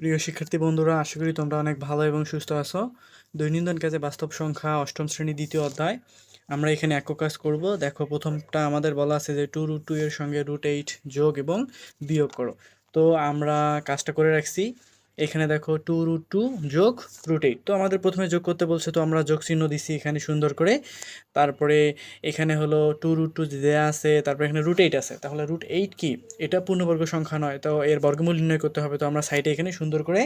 প্রিয় শিক্ষার্থী বন্ধুরা, আশা করি তোমরা অনেক ভালো এবং সুস্থ আছো। দৈনন্দিন কাজে বাস্তব সংখ্যা, অষ্টম শ্রেণি, দ্বিতীয় অধ্যায়। আমরা এখানে একক কাজ করব। দেখো, প্রথমটা আমাদের বলা আছে যে টু রুট টু এর সঙ্গে রুট এইট যোগ এবং বিয়োগ করো। তো আমরা কাজটা করে রাখছি। এখানে দেখো টু রুট টু যোগ রুট এইট। তো আমাদের প্রথমে যোগ করতে বলছে, তো আমরা যোগ চিহ্ন দিছি এখানে সুন্দর করে। তারপরে এখানে হলো টু রুট টু দেওয়া আছে, তারপরে এখানে রুট এইট আছে। তাহলে রুট এইট কি? এটা পূর্ণবর্গ সংখ্যা নয়, তো এর বর্গমূল নির্ণয় করতে হবে। তো আমরা সাইডে এখানে সুন্দর করে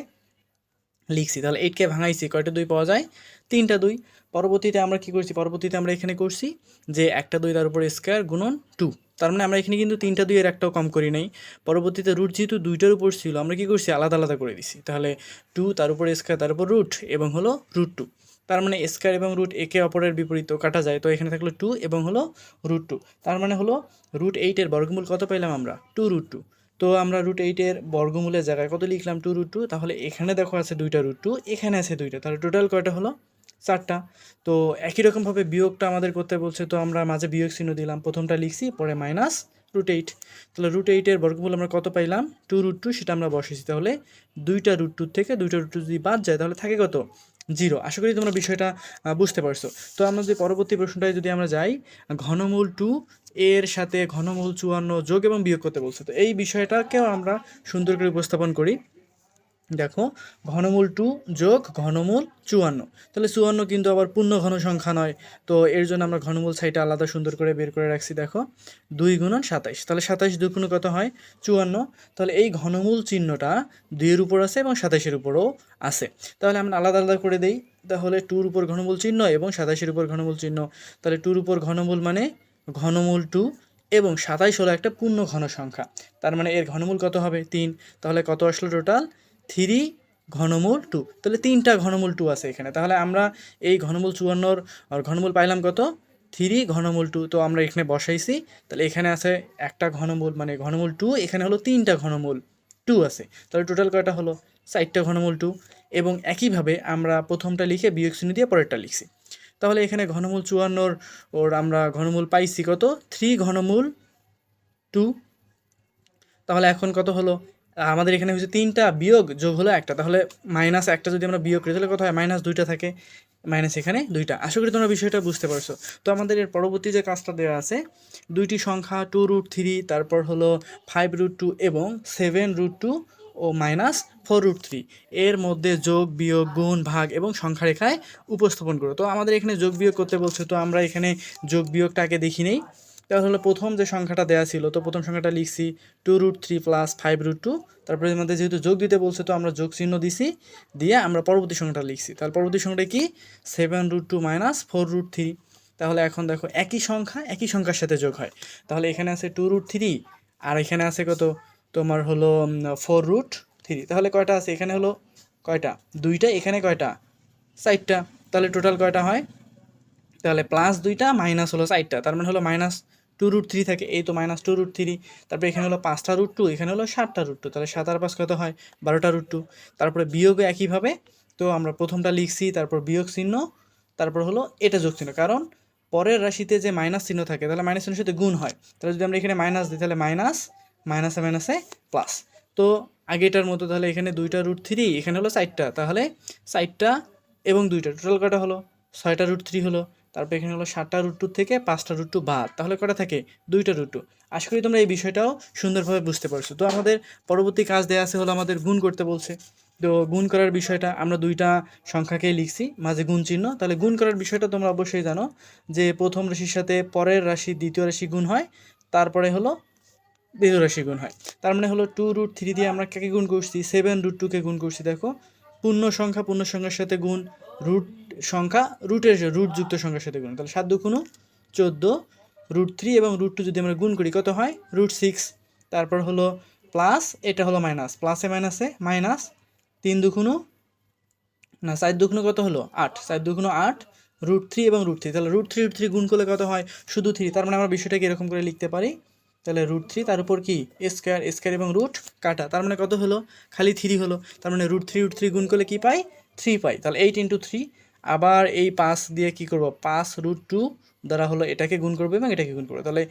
লিখছি। তাহলে এইটকে ভাঙাইছি, কয়টা দুই পাওয়া যায়? তিনটা দুই। পরবর্তীতে আমরা কি করছি? পরবর্তীতে আমরা এখানে করছি যে একটা দুই তার উপর স্কোয়ার গুণন টু তার মানে আমরা এখানে কিন্তু তিনটা দুইয়ের একটাও কম করি নাই। পরবর্তীতে রুট যেহেতু দুইটার উপর ছিল, আমরা কি করছি? আলাদা আলাদা করে দিছি। তাহলে টু তার উপর স্কোয়ার তার উপর রুট এবং হলো রুট টু তার মানে স্কোয়ার এবং রুট একে অপরের বিপরীত কাটা যায়, তো এখানে থাকল টু এবং হলো রুট টু তার মানে হলো রুট এইটের বর্গমূল কত পেলাম আমরা? টু রুট টু তো আমরা রুট এইটের বর্গমূলের জায়গায় কত লিখলাম? টু রুট টু তাহলে এখানে দেখো আছে দুইটা রুট টু এখানে আছে দুইটা। তাহলে টোটাল কয়টা হলো? চারটা। তো একই রকমভাবে বিয়োগটা আমাদের করতে বলছে, তো আমরা মাঝে বিয়োগ চিহ্ন দিলাম। প্রথমটা লিখছি, পরে মাইনাস রুট এইট তাহলে রুট এইটের বর্গমূল আমরা কত পাইলাম? টু রুট টু সেটা আমরা বসেছি তাহলে দুইটা রুট টুর থেকে দুইটা রুট টু যদি বাদ যায়, তাহলে থাকে কত? জিরো আশা করি তোমরা বিষয়টা বুঝতে পারছ। তো আমরা যদি পরবর্তী প্রশ্নটায় যদি আমরা যাই, ঘনমূল টু এর সাথে ঘনমূল চুয়ান্ন যোগ এবং বিয়োগ করতে বলছে। তো এই বিষয়টাকেও আমরা সুন্দর করে উপস্থাপন করি। দেখো, ঘনমূল টু যোগ ঘনমূল চুয়ান্ন। তাহলে চুয়ান্ন কিন্তু আবার পূর্ণ ঘন সংখ্যা নয়। তো এর জন্য আমরা ঘনমূল সাইডটা আলাদা সুন্দর করে বের করে রাখছি, দেখো, দুই গুণন সাতাইশ। তাহলে সাতাইশ দুই গুণ কত হয়? চুয়ান্ন। তাহলে এই ঘনমূল চিহ্নটা দুইয়ের উপর আছে এবং সাতাইশের উপরও আছে। তাহলে আমরা আলাদা আলাদা করে দেই। তাহলে টুর উপর ঘনমূল চিহ্ন এবং সাতাইশের উপর ঘনমূল চিহ্ন। তাহলে টুর উপর ঘনমূল মানে ঘনমূল টু এবং সাতাইশ হলো একটা পূর্ণ ঘন সংখ্যা। তার মানে এর ঘনমূল কত হবে? তিন। তাহলে কত আসলো টোটাল থ্রি ঘনমূল টু। তাহলে তিনটা ঘনমূল টু আছে এখানে। তাহলে আমরা এই ঘনমূল চুয়ান্নর ঘনমূল পাইলাম কত? থ্রি ঘনমূল টু। তো আমরা এখানে বসাইছি। তাহলে এখানে আছে একটা ঘনমূল মানে ঘনমূল টু। এখানে হলো তিনটা ঘনমূল টু আছে। তাহলে টোটাল কয়টা হলো? চারটা ঘনমূল টু। এবং একইভাবে আমরা প্রথমটা লিখে বিয়োগ চিহ্ন দিয়ে পরেরটা লিখছি। তাহলে এখানে ঘনমূল চুয়ান্নর ওর আমরা ঘনমূল পাইছি কত? থ্রি ঘনমূল টু। তাহলে এখন কত হলো? আমাদের এখানে হচ্ছে তিনটা বিয়োগ, যোগ হলো একটা। তাহলে মাইনাস একটা যদি আমরা বিয়োগ করি, তাহলে কত হয়? মাইনাস দুইটা থাকে মাইনাস এখানে দুইটা। আশা করি তোমরা বিষয়টা বুঝতে পারছ। তো আমাদের এর পরবর্তী যে কাজটা দেওয়া আছে, দুইটি সংখ্যা টু রুট থ্রি তারপর হলো ফাইভ রুট টু এবং সেভেন রুট টু ও মাইনাস ফোর রুট থ্রি এর মধ্যে যোগ, বিয়োগ, গুণ, ভাগ এবং সংখ্যা রেখায় উপস্থাপন করো। তো আমাদের এখানে যোগ বিয়োগ করতে বলছে, তো আমরা এখানে যোগ বিয়োগটাকে দেখি নেই। তাহলে হলো প্রথম যে সংখ্যাটা দেওয়া ছিল, তো প্রথম সংখ্যাটা লিখছি two root three plus five root two তারপরে মধ্যে যেহেতু যোগ দিতে বলছে, তো আমরা যোগ চিহ্ন দিছি, দিয়ে আমরা পরবর্তী সংখ্যাটা লিখছি। তাহলে পরবর্তী সংখ্যাটা কি? Seven root two minus four root three তাহলে এখন দেখো একই সংখ্যা, একই সংখ্যার সাথে যোগ হয়। তাহলে এখানে আছে টু রুট থ্রি আর এখানে আছে কত? তোমার হলো ফোর রুট থ্রি তাহলে কয়টা আছে? এখানে হলো কয়টা? দুইটা, এখানে কয়টা? চারটা, তাহলে টোটাল কয়টা হয়? তাহলে প্লাস দুইটা মাইনাস হলো চারটা, তার মানে হলো মাইনাস টু রুট থ্রি থাকে এই তো মাইনাস টু রুট থ্রি তারপরে এখানে হলো পাঁচটা রুট টু এখানে হলো সাতটা রুট টু তাহলে সাত আর পাঁচ কত হয়? বারোটা রুট টু তারপরে বিয়োগে একইভাবে, তো আমরা প্রথমটা লিখছি, তারপর বিয়োগ চিহ্ন, তারপর হলো এটা যোগ চিহ্ন, কারণ পরের রাশিতে যে মাইনাস চিহ্ন থাকে, তাহলে মাইনাস চিহ্নের সাথে গুণ হয়, তাহলে যদি আমরা এখানে মাইনাস দিই, তাহলে মাইনাস মাইনাসে মাইনাসে প্লাস তো আগেটার মতো তাহলে এখানে দুইটা রুট থ্রি এখানে হলো চারটা, তাহলে চারটা এবং দুইটা টোটাল কটা হলো? ছয়টা রুট থ্রি হলো তারপর এখানে হলো সাতটা রুট টু থেকে পাঁচটা রুট টু বাদ। তাহলে কটা থাকে? দুইটা রুট টু আশা করি তোমরা এই বিষয়টাও সুন্দরভাবে বুঝতে পারছ। তো আমাদের পরবর্তী কাজ দেওয়া আছে হলো আমাদের গুণ করতে বলছে। তো গুণ করার বিষয়টা, আমরা দুইটা সংখ্যাকে লিখছি, মাঝে গুণ চিহ্ন। তাহলে গুণ করার বিষয়টা তোমরা অবশ্যই জানো যে প্রথম রাশির সাথে পরের রাশি দ্বিতীয় রাশি গুণ হয়, তারপরে হলো দ্বিতীয় রাশি গুণ হয়। তার মানে হলো টু রুট থ্রি দিয়ে আমরা কাকে গুণ করছি? সেভেন রুট টুকে গুণ করছি, দেখো। পূর্ণ সংখ্যা, পূর্ণ সংখ্যার সাথে গুণ রুট সংখ্যা রুটের রুট যুক্ত সংখ্যার সাথে গুণ। তাহলে সাত দুগুণ চোদ্দ রুট থ্রি এবং রুট টু যদি আমরা গুণ করি, কত হয়? রুট সিক্স তারপর হলো প্লাস এটা হলো মাইনাস প্লাসে মাইনাসে মাইনাস তিন দুগুণো না সাইড দুগুণো কত হলো? আট। সাইড দুগুণো আট রুট থ্রি এবং রুট থ্রি তাহলে রুট থ্রি রুট থ্রি গুণ করলে কত হয়? শুধু থ্রি তার মানে আমরা বিষয়টাকে এরকম করে লিখতে পারি। তাহলে রুট থ্রি তার উপর কি? স্কোয়ার স্কোয়ার এবং রুট কাটা। তার মানে কত হলো? খালি থ্রি হলো। তার মানে রুট থ্রি রুট থ্রি গুণ করলে কি পাই? থ্রি পাই। তাহলে এইট ইন্টু থ্রি আবার এই পাঁচ দিয়ে কি করব? পাঁচ রুট টু দ্বারা হলো এটাকে গুণ করবে এবং এটাকে গুণ করবে। তাহলে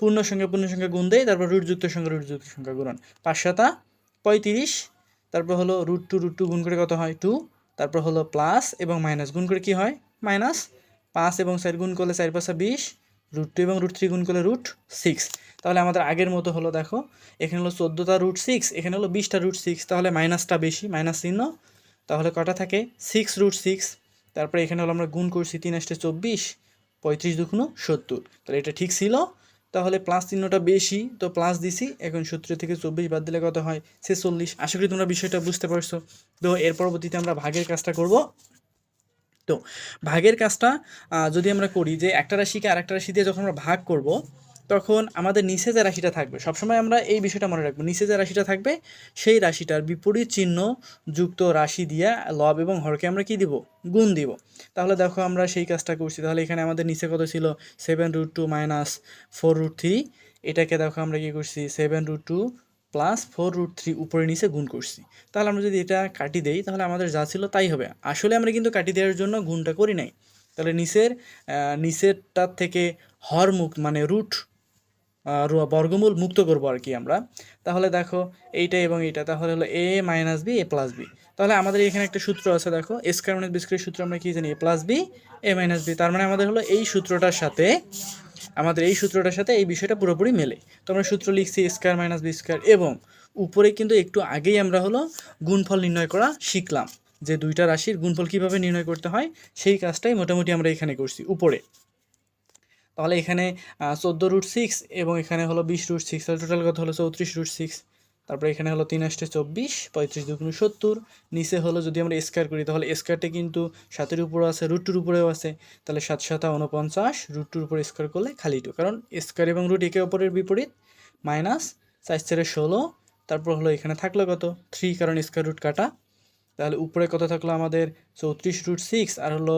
পূর্ণ সংখ্যা পূর্ণ সংখ্যা গুণ দেয় তারপর রুট যুক্ত সংখ্যা রুট যুক্ত সংখ্যা গুণন। পাঁচ সাতা, পঁয়ত্রিশ, তারপর হলো রুট টু রুট টু গুণ করে কত হয়? টু তারপর হলো প্লাস এবং মাইনাস গুণ করে কি হয়? মাইনাস পাঁচ এবং চার গুণ করলে চার পাঁচা বিশ রুট টু এবং রুট থ্রি গুণ করলে রুট সিক্স তাহলে আমাদের আগের মতো হলো দেখো, এখানে হলো চোদ্দোটা রুট সিক্স এখানে হলো বিশটা রুট সিক্স তাহলে মাইনাসটা বেশি মাইনাস চিহ্ন। তাহলে কটা থাকে? সিক্স রুট সিক্স তারপরে এখানে হলো আমরা গুণ করছি তিন আসতে চব্বিশ, পঁয়ত্রিশ দুগুণ সত্তর। তাহলে এটা ঠিক ছিল। তাহলে প্লাস চিহ্নটা বেশি, তো প্লাস দিছি, এখন সত্তর থেকে চব্বিশ বাদ দিলে কত হয়? ছেচল্লিশ। আশা করি তোমরা বিষয়টা বুঝতে পারছ। তো এর পরবর্তীতে আমরা ভাগের কাজটা করব। তো ভাগের কাজটা যদি আমরা করি যে একটা রাশিকে আরেকটা রাশি দিয়ে যখন আমরা ভাগ করব, তখন আমাদের নিচে যে রাশিটা থাকবে, সবসময় আমরা এই বিষয়টা মনে রাখব নিচে যে রাশিটা থাকবে সেই রাশিটার বিপরীত চিহ্ন যুক্ত রাশি দিয়ে লব এবং হরকে আমরা কি দিব? গুণ দিব। তাহলে দেখো আমরা সেই কাজটা করছি, তাহলে এখানে আমাদের নিচে কত ছিল? Seven root two minus four root three এটাকে দেখো আমরা কি করছি? Seven root two plus four root three উপরে নিচে গুণ করছি। তাহলে আমরা যদি এটা কাটি দেই, তাহলে আমাদের যা ছিল তাই হবে। আসলে আমরা কিন্তু কাটি দেওয়ার জন্য গুণটা করি নাই। তাহলে নিচের নিচেরটার থেকে হর মুক্ত মানে রুট বর্গমূল মুক্ত করব আর কি আমরা। তাহলে দেখো এইটা এবং এইটা, তাহলে হলো A minus B A plus B তাহলে আমাদের এখানে একটা সূত্র আছে, দেখো এ স্কোয়ার মাইনাস বি সূত্র আমরা কি জানি A plus B A minus B তার মানে আমাদের হলো এই সূত্রটার সাথে আমাদের এই সূত্রটার সাথে এই বিষয়টা পুরোপুরি মেলে। তো আমরা সূত্র লিখছি স্কোয়ার মাইনাস বি স্কোয়ার এবং উপরে কিন্তু একটু আগেই আমরা হলো গুণফল নির্ণয় করা শিখলাম যে দুইটা রাশির গুণফল কীভাবে নির্ণয় করতে হয়, সেই কাজটাই মোটামুটি আমরা এখানে করছি উপরে। তাহলে এখানে চোদ্দ রুট সিক্স এবং এখানে হলো বিশ রুট সিক্স তাহলে টোটাল কত হলো? চৌত্রিশ রুট সিক্স তারপরে এখানে হলো তিন আষ্টে চব্বিশ, পঁয়ত্রিশ দুগুণ সত্তর, নিচে হলো যদি আমরা স্কোয়ার করি, তাহলে স্কোয়ারটা কিন্তু সাতের উপরেও আছে রুট টুর উপরেও আছে, তাহলে সাত সাতা উনপঞ্চাশ রুট টুর উপরে স্কোয়ার করলে খালি টু কারণ স্কোয়ার এবং রুট একে অপরের বিপরীত মাইনাস চার চারে ষোলো, তারপর হলো এখানে থাকল কত? থ্রি কারণ স্কোয়ার রুট কাটা, তাহলে উপরে কত থাকল আমাদের? চৌত্রিশ রুট সিক্স আর হলো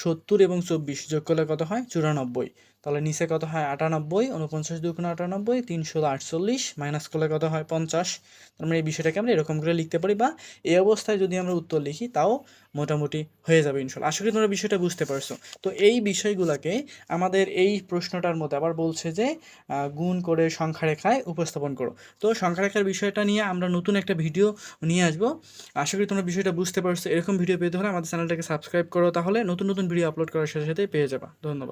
সত্তর এবং চব্বিশ যোগ করলে কত হয়? চুরানব্বই। তাহলে নিচে কত হয় আটানব্বই উনপঞ্চাশ দুগুণ আটানব্বই, তিনশো আটচল্লিশ মাইনাস করলে কত হয় পঞ্চাশ। তার মানে এই বিষয়টাকে আমরা এরকম করে লিখতে পারি বা এই অবস্থায় যদি আমরা উত্তর লিখি, তাও মোটামুটি হয়ে যাবে ইনশাল্লাহ। আশা করি তোমরা বিষয়টা বুঝতে পারছ। তো এই বিষয়গুলোকে আমাদের এই প্রশ্নটার মধ্যে আবার বলছে যে গুণ করে সংখ্যা রেখায় উপস্থাপন করো। তো সংখ্যা রেখার বিষয়টা নিয়ে আমরা নতুন একটা ভিডিও নিয়ে আসব। আশা করি তোমরা বিষয়টা বুঝতে পারছ। এরকম ভিডিও পেতে হলে আমাদের চ্যানেলটাকে সাবস্ক্রাইব করো তাহলে নতুন নতুন ভিডিও আপলোড করার সাথে সাথে পেয়ে যাবা। ধন্যবাদ।